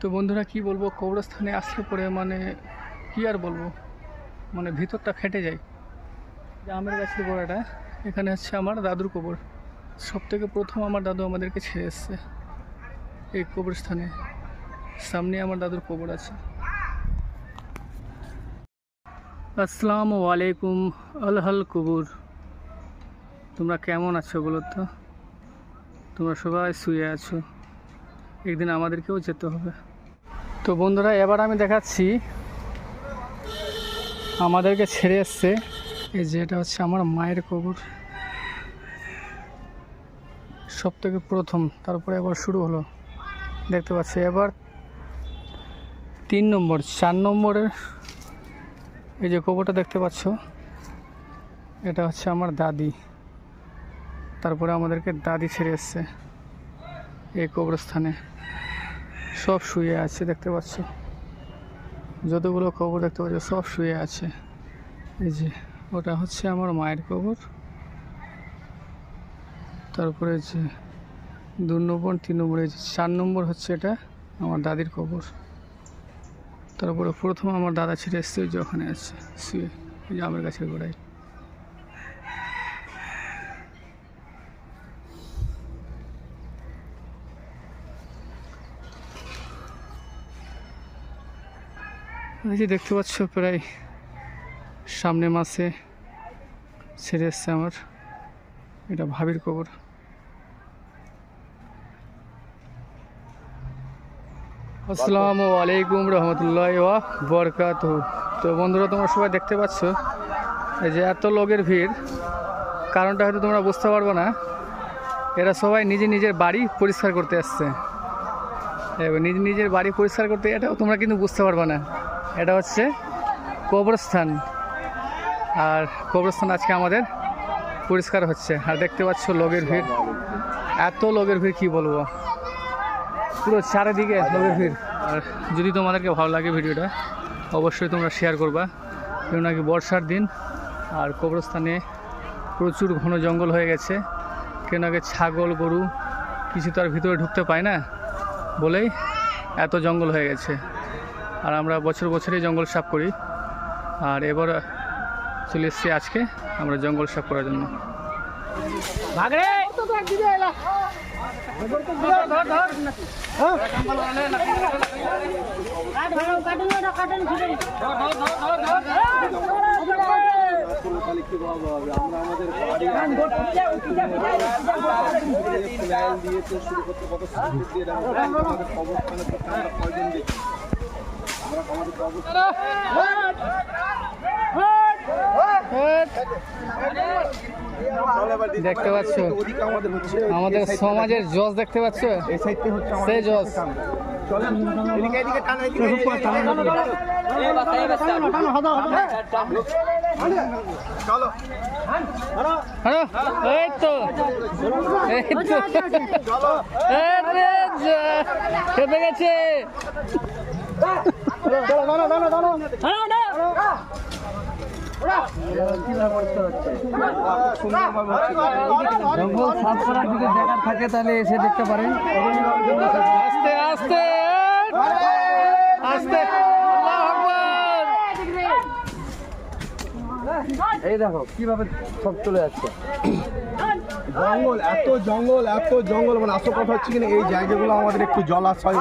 তো বন্ধুরা কি বলব, কবরস্থানে আসলে পরে মানে কি আর বলব? মানে ভিতরটা ফেটে যায়। আমের গাছের গোড়াটা এখানে হচ্ছে আমার দাদুর কবর। সব থেকে প্রথম আমার দাদু আমাদেরকে ছেড়ে এসছে এই কবরস্থানে। সামনে আমার দাদুর কবর আছে। আসসালামু আলাইকুম, আলহাল কবুর। তোমরা কেমন আছো বলো তো? তোমরা সবাই শুয়ে আছো। একদিন আমাদেরকেও যেতে হবে। তো বন্ধুরা, এবার আমি দেখাচ্ছি আমাদেরকে ছেড়ে এসছে। এই যে এটা হচ্ছে আমার মায়ের কবর। সব থেকে প্রথম, তারপরে এবার শুরু হলো। দেখতে পাচ্ছি, এবার তিন নম্বর, চার নম্বরের এই যে কবরটা দেখতে পাচ্ছ, এটা হচ্ছে আমার দাদি। তারপরে আমাদেরকে দাদি ছেড়ে এসছে। এই কবরস্থানে সব শুয়ে আছে, দেখতে পাচ্ছ? যতগুলো কবর দেখতে পাচ্ছ, সব শুয়ে আছে। এই যে, ওটা হচ্ছে আমার মায়ের কবর। তারপরে যে, দু নম্বর, তিন নম্বর, এই যে, চার নম্বর হচ্ছে এটা আমার দাদির কবর। তারপরে প্রথম আমার দাদা ছেড়ে এসছে, ওই যে ওখানে আছে, শুয়ে ওই যে আমের গাছের গোড়ায়। এই যে দেখতে পাচ্ছ প্রায় সামনে মাসে ছেড়ে এসছে আমার। এটা ভাবির কবর। আসসালামু আলাইকুম রহমতুল্লাহ বরকাত তো বন্ধুরা, তোমরা সবাই দেখতে পাচ্ছ এই যে এত লোকের ভিড়। কারণটা হয়তো তোমরা বুঝতে পারব না। এরা সবাই নিজে নিজের বাড়ি পরিষ্কার করতে আসছে। নিজ নিজের বাড়ি পরিষ্কার করতে, এটাও তোমরা কিন্তু বুঝতে পারবে না। এটা হচ্ছে কবরস্থান। আর কবরস্থান আজকে আমাদের পরিষ্কার হচ্ছে। আর দেখতে পাচ্ছ লোকের ভিড়। এত লোকের ভিড়, কি বলব? পুরো চারিদিকে লোকের ভিড়। আর যদি তোমাদেরকে ভালো লাগে ভিডিওটা, অবশ্যই তোমরা শেয়ার করবা। কেউ নাকি বর্ষার দিন, আর কবরস্থানে প্রচুর ঘন জঙ্গল হয়ে গেছে। কেউ নাকি ছাগল, গরু, কিছু তো আর ভিতরে ঢুকতে পায় না বলেই এত জঙ্গল হয়ে গেছে। আর আমরা বছর বছরই জঙ্গল সাফ করি। আর এবার চলে এসেছি আজকে আমরা জঙ্গল সাফ করার জন্য। দেখতে পাচ্ছ? আমাদের সমাজের জজ দেখতে পাচ্ছ? সেই জজ। গেছে। জঙ্গল সাফ যদি দেখার থাকে তাহলে এসে দেখতে পারেন। আস্তে আস্তে আস্তে এই দেখো কীভাবে সব চলে যাচ্ছে জঙ্গল এত জঙ্গল এত জঙ্গল মানে আসল কথা হচ্ছে কিনা এই জায়গাগুলো আমাদের একটু জলাশয়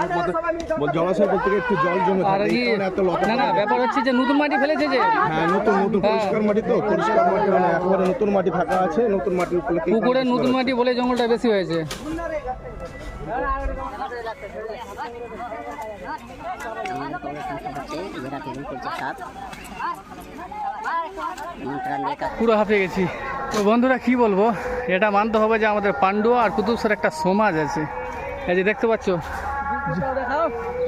জলাশয় বলতে গিয়ে একটু জল জমে থাকে এত না না ব্যাপার হচ্ছে যে নতুন মাটি ফেলেছে যে। হ্যাঁ নতুন নতুন হ্যাঁ। পরিষ্কার মাটি তো পরিষ্কার মাটি মানে একেবারে নতুন মাটি ফাঁকা আছে নতুন মাটির উপরে কি পুকুরে নতুন মাটি বলে জঙ্গলটা বেশি হয়েছে। পুরো হাঁপিয়ে গেছি। তো বন্ধুরা কি বলব? এটা মানতে হবে যে আমাদের পান্ডুয়া আর কুতুবসের একটা সমাজ আছে। এই যে দেখতে পাচ্ছ?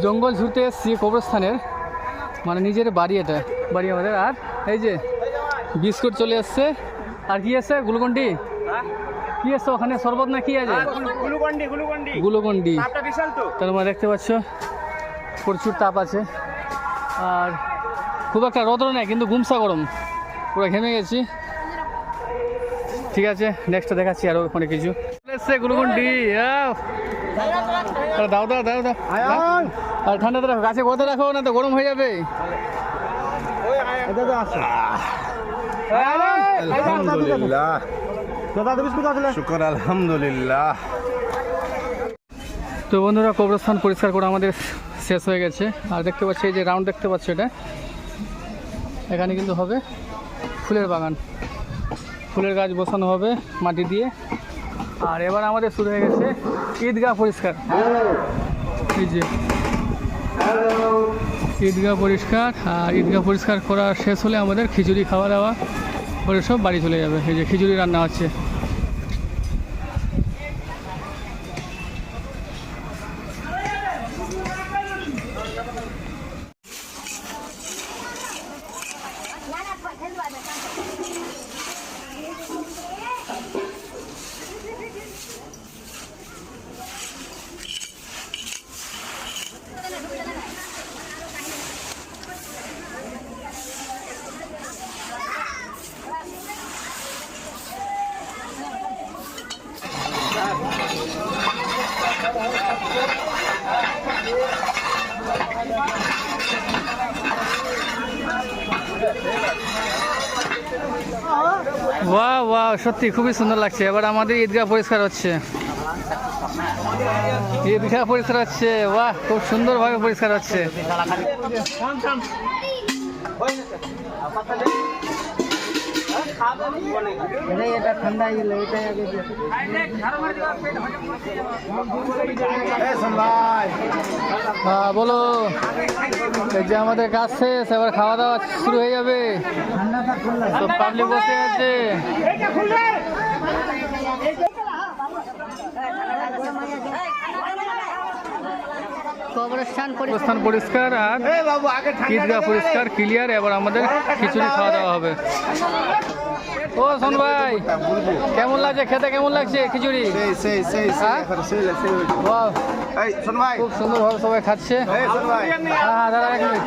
জঙ্গল ঝুড়তে এসছি কবরস্থানের। মানে নিজের বাড়ি এটা বাড়ি আমাদের। আর এই যে বিস্কুট চলে এসছে। আর কি আছে? গ্লুকন্ডি? কি আছে ওখানে? শরবত না কি আছে? গ্লুকন্ডি তার মানে দেখতে পাচ্ছ প্রচুর তাপ আছে। আর খুব একটা রোদ্র নেই কিন্তু গুমসা গরম। পুরো ঘেমে গেছি। ঠিক আছে নেক্সট দেখাচ্ছি আরও অনেক কিছু। এসছে গ্লুকন্ডি আরে দাও দাও দাও দাও। আর ঠান্ডাতে রাখো গাছে কথা রাখো না তো গরম হয়ে যাবে। আলহামদুলিল্লাহ। শুকর আলহামদুলিল্লাহ। তো বন্ধুরা কবরস্থান পরিষ্কার করে আমাদের শেষ হয়ে গেছে। আর দেখতে পাচ্ছি এই যে রাউন্ড দেখতে পাচ্ছি এটা। এখানে কিন্তু হবে ফুলের বাগান। ফুলের গাছ বসানো হবে মাটি দিয়ে। আর এবার আমাদের শুরু হয়ে গেছে ঈদগাহ পরিষ্কার। এই যে। ঈদগাহ পরিষ্কার, আর ঈদগাহ পরিষ্কার করা শেষ হলে আমাদের খিচুড়ি খাওয়া দাওয়া করে সব বাড়ি চলে যাবে। এই যে খিচুড়ি রান্না হচ্ছে। বাহ বাহ সত্যি খুবই সুন্দর লাগছে। এবার আমাদের ঈদগাহ পরিষ্কার হচ্ছে। ঈদগাহ পরিষ্কার হচ্ছে। বাহ খুব সুন্দরভাবে পরিষ্কার হচ্ছে। এটা ঠান্ডা গেলে এটাই আগে হ্যাঁ বলো। এই যে আমাদের কাজ শেষ এবার খাওয়া দাওয়া শুরু হয়ে যাবে। পাবলিক বসে আছে। কবরস্থান পরিষ্কার। আর ঈদগাহ পরিষ্কার ক্লিয়ার এবার আমাদের খিচুড়ি খাওয়া দাওয়া হবে। ও শোন ভাই কেমন লাগছে খেতে কেমন লাগছে খিচুড়ি? সেই সেই সেই সেই? এখন সেই সেই বাহ শোন ভাই। খুব সুন্দরভাবে সবাই খাচ্ছে। হ্যাঁ হ্যাঁ দাদা এক মিনিট।